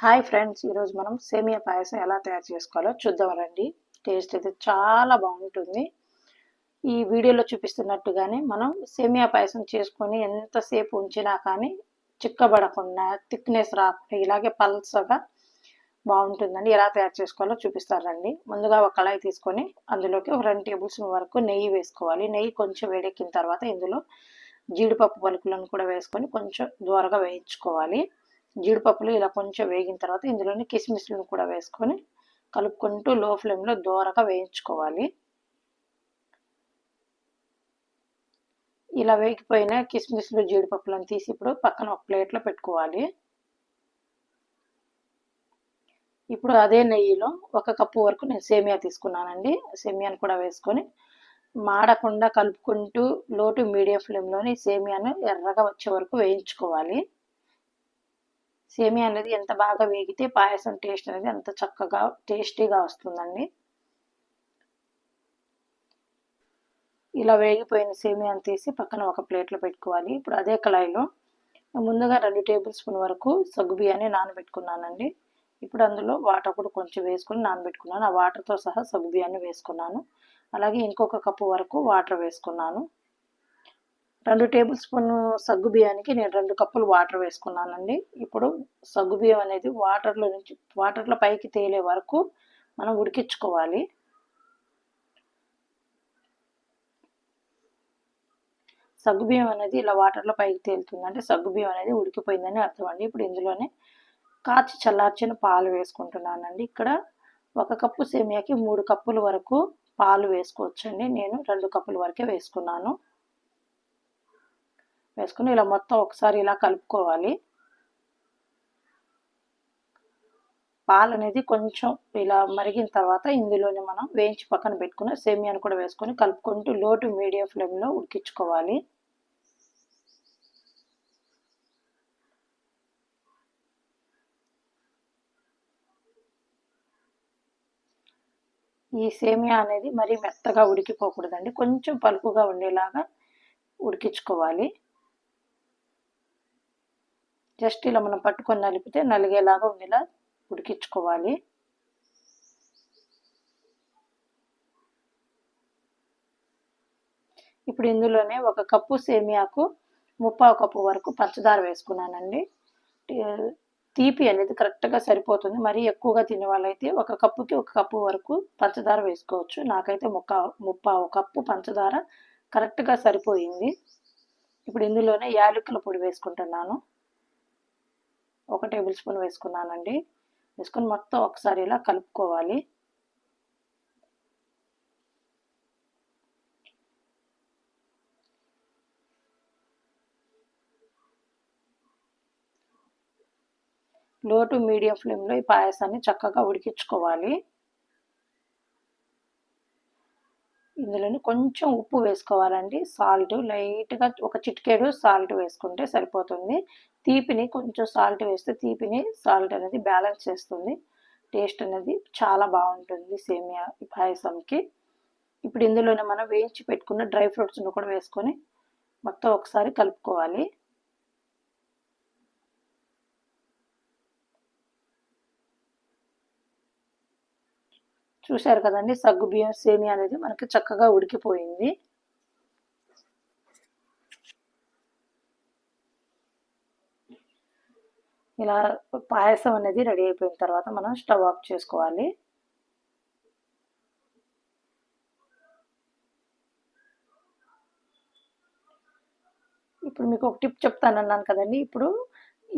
Hi friends ఈరోజు మనం సేమియా పాయసం ఎలా తయారు చేసుకోవాలో చూద్దాం రండి. టేస్ట్ అయితే చాలా బాగుంటుంది. ఈ వీడియోలో చూపిస్తున్నట్టుగానే మనం సేమియా పాయసం చేసుకొని ఎంతసేపు ఉంచినా కానీ చిక్కబడకుండా థిక్నెస్ రాకుండా ఇలాగే పల్సగా బాగుంటుందండి. ఎలా తయారు చేసుకోవాలో చూపిస్తారండి ముందుగా ఒక కళాయి తీసుకొని అందులోకి ఒక రెండు టేబుల్ స్పూన్ వరకు నెయ్యి వేసుకోవాలి. నెయ్యి కొంచెం వేడెక్కిన తర్వాత ఇందులో జీడిపప్పు పలుకులను కూడా వేసుకొని కొంచెం దూరగా వేయించుకోవాలి. జీడిపప్పులు ఇలా కొంచెం వేగిన తర్వాత ఇందులోని కిస్మిస్లను కూడా వేసుకొని కలుపుకుంటూ లో ఫ్లేమ్లో దోరగా వేయించుకోవాలి. ఇలా వేగిపోయిన కిస్మిస్లు జీడిపప్పులను తీసి ఇప్పుడు పక్కన ఒక ప్లేట్లో పెట్టుకోవాలి. ఇప్పుడు అదే నెయ్యిలో ఒక కప్పు వరకు నేను సేమియా తీసుకున్నానండి. సేమియాను కూడా వేసుకొని మాడకుండా కలుపుకుంటూ లోటు మీడియం ఫ్లేమ్లోని సేమియాను ఎర్రగా వచ్చే వరకు వేయించుకోవాలి. సేమియా అనేది ఎంత బాగా వేగితే పాయసం టేస్ట్ అనేది అంత చక్కగా టేస్టీగా వస్తుందండి. ఇలా వేగిపోయిన సేమియాను తీసి పక్కన ఒక ప్లేట్లో పెట్టుకోవాలి. ఇప్పుడు అదే కళాయిలో ముందుగా రెండు టేబుల్ స్పూన్ వరకు సగ్గు బియ్యాన్ని నానబెట్టుకున్నానండి. ఇప్పుడు అందులో వాటర్ కూడా కొంచెం వేసుకుని నానబెట్టుకున్నాను. ఆ వాటర్తో సహా సగ్గు బియ్యాన్ని వేసుకున్నాను. అలాగే ఇంకొక కప్పు వరకు వాటర్ వేసుకున్నాను. రెండు టేబుల్ స్పూన్ సగ్గు బియ్యానికి నేను రెండు కప్పులు వాటర్ వేసుకున్నానండి. ఇప్పుడు సగ్గు బియ్యం అనేది వాటర్లో నుంచి వాటర్లో పైకి తేలే వరకు మనం ఉడికించుకోవాలి. సగ్గు బియ్యం అనేది ఇలా వాటర్లో పైకి తేలుతుంది అంటే సగ్గు బియ్యం అనేది ఉడికిపోయిందని అర్థం అండి. ఇప్పుడు ఇందులోనే కాచి చల్లార్చిన పాలు వేసుకుంటున్నానండి. ఇక్కడ ఒక కప్పు సేమియాకి మూడు కప్పుల వరకు పాలు వేసుకోవచ్చండి. నేను రెండు కప్పుల వరకే వేసుకున్నాను. వేసుకుని ఇలా మొత్తం ఒకసారి ఇలా కలుపుకోవాలి. పాలు అనేది కొంచెం ఇలా మరిగిన తర్వాత ఇందులోనే మనం వేయించి పక్కన పెట్టుకుని సేమియాను కూడా వేసుకొని కలుపుకుంటూ లోటు మీడియం ఫ్లేమ్లో ఉడికించుకోవాలి. ఈ సేమియా అనేది మరీ మెత్తగా ఉడికిపోకూడదండి. కొంచెం పలుపుగా ఉండేలాగా ఉడికించుకోవాలి. జస్ట్ ఇలా మనం పట్టుకొని నలిపితే నలిగేలాగా ఉండేలా ఉడికించుకోవాలి. ఇప్పుడు ఇందులోనే ఒక కప్పు సేమియాకు ముప్పావు కప్పు వరకు పంచదార వేసుకున్నానండి. తీపి అనేది కరెక్ట్గా సరిపోతుంది. మరీ ఎక్కువగా తినే వాళ్ళైతే ఒక కప్పుకి ఒక కప్పు వరకు పంచదార వేసుకోవచ్చు. నాకైతే ముక్క ముప్పావు కప్పు పంచదార కరెక్ట్గా సరిపోయింది. ఇప్పుడు ఇందులోనే యాలకుల పొడి వేసుకుంటున్నాను. ఒక టేబుల్ స్పూన్ వేసుకున్నానండి. వేసుకొని మొత్తం ఒకసారి ఇలా కలుపుకోవాలి. లో టు మీడియం ఫ్లేమ్లో ఈ పాయసాన్ని చక్కగా ఉడికించుకోవాలి. ఇందులోని కొంచెం ఉప్పు వేసుకోవాలండి. సాల్ట్ లైట్గా ఒక చిటికేడు సాల్ట్ వేసుకుంటే సరిపోతుంది. తీపిని కొంచెం సాల్ట్ వేస్తే తీపిని సాల్ట్ అనేది బ్యాలెన్స్ చేస్తుంది. టేస్ట్ అనేది చాలా బాగుంటుంది సేమియా పాయసంకి. ఇప్పుడు ఇందులోనే మనం వేయించి పెట్టుకున్న డ్రై ఫ్రూట్స్ను కూడా వేసుకొని మొత్తం ఒకసారి కలుపుకోవాలి. చూశారు కదండి సగ్గు బియ్యం సేమియా అనేది మనకి చక్కగా ఉడికిపోయింది. ఇలా పాయసం అనేది రెడీ అయిపోయిన తర్వాత మనం స్టవ్ ఆఫ్ చేసుకోవాలి. ఇప్పుడు మీకు ఒక టిప్ చెప్తానన్నాను కదండి ఇప్పుడు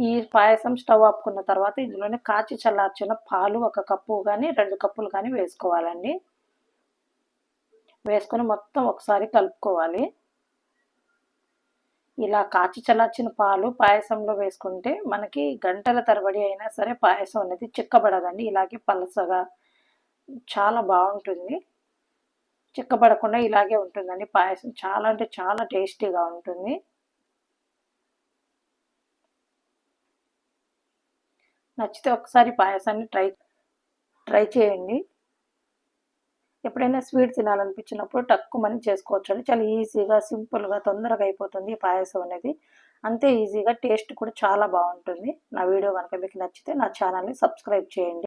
ఈ పాయసం స్టవ్ ఆపుకున్న తర్వాత ఇందులోనే కాచి చల్లార్చిన పాలు ఒక కప్పు కానీ రెండు కప్పులు కానీ వేసుకోవాలండి. వేసుకొని మొత్తం ఒకసారి కలుపుకోవాలి. ఇలా కాచి చల్లార్చిన పాలు పాయసంలో వేసుకుంటే మనకి గంటల తరబడి అయినా సరే పాయసం అనేది చిక్కబడదండి. ఇలాగే పలసగా చాలా బాగుంటుంది. చిక్కబడకుండా ఇలాగే ఉంటుందండి. పాయసం చాలా అంటే చాలా టేస్టీగా ఉంటుంది. నచ్చితే ఒకసారి పాయసాన్ని ట్రై ట్రై చేయండి. ఎప్పుడైనా స్వీట్ తినాలనిపించినప్పుడు తక్కువమని చేసుకోవచ్చు అండి. చాలా ఈజీగా సింపుల్గా తొందరగా అయిపోతుంది ఈ పాయసం అనేది. అంతే ఈజీగా టేస్ట్ కూడా చాలా బాగుంటుంది. నా వీడియో కనుక మీకు నచ్చితే నా ఛానల్ని సబ్స్క్రైబ్ చేయండి.